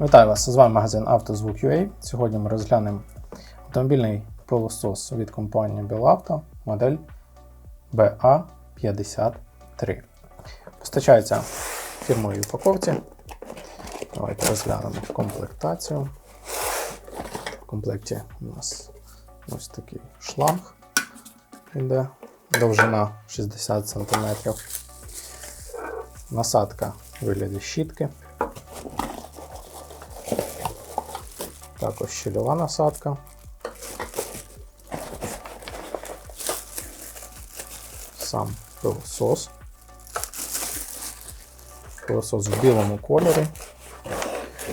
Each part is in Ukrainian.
Вітаю вас! З вами магазин «Автозвук.UA». Сьогодні ми розглянемо автомобільний пилосос від компанії Белавто модель BA53. Постачається в фірмовій упаковці. Давайте розглянемо комплектацію. В комплекті у нас ось такий шланг іде, довжина 60 см. Насадка в вигляді щітки. Також щільова насадка. Сам пилосос. Пилосос в білому кольорі.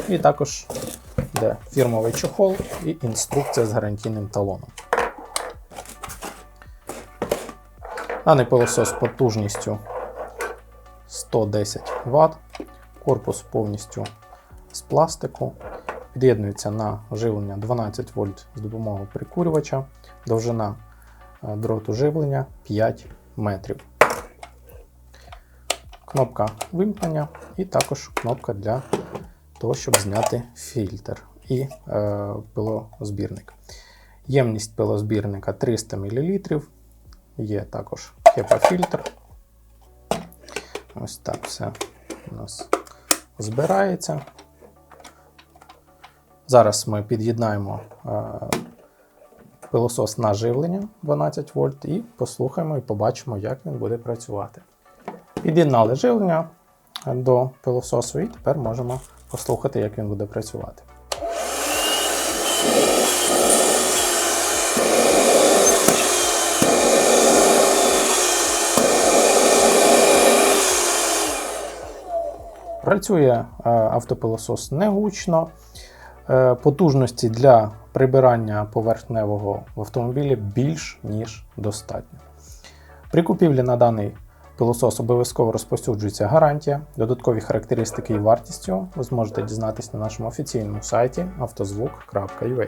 І також де фірмовий чохол і інструкція з гарантійним талоном. Даний пилосос потужністю 110 Вт. Корпус повністю з пластику. Під'єднується на живлення 12 вольт з допомогою прикурювача, довжина е, дроту живлення 5 метрів. Кнопка вимкнення і також кнопка для того, щоб зняти фільтр і е, пилозбірник. Ємність пилозбірника 300 мл. Є також HEPA-фільтр. Ось так все у нас збирається. Зараз ми під'єднаємо е, пилосос на живлення 12 вольт і послухаємо і побачимо, як він буде працювати. Під'єднали живлення до пилососу і тепер можемо послухати, як він буде працювати. Працює е, автопилосос не гучно. Е, Потужності для прибирання поверхневого в автомобілі більш ніж достатньо. При купівлі на даний пилосос обов'язково розповсюджується гарантія. Додаткові характеристики і вартість його ви зможете дізнатися на нашому офіційному сайті автозвук.ua.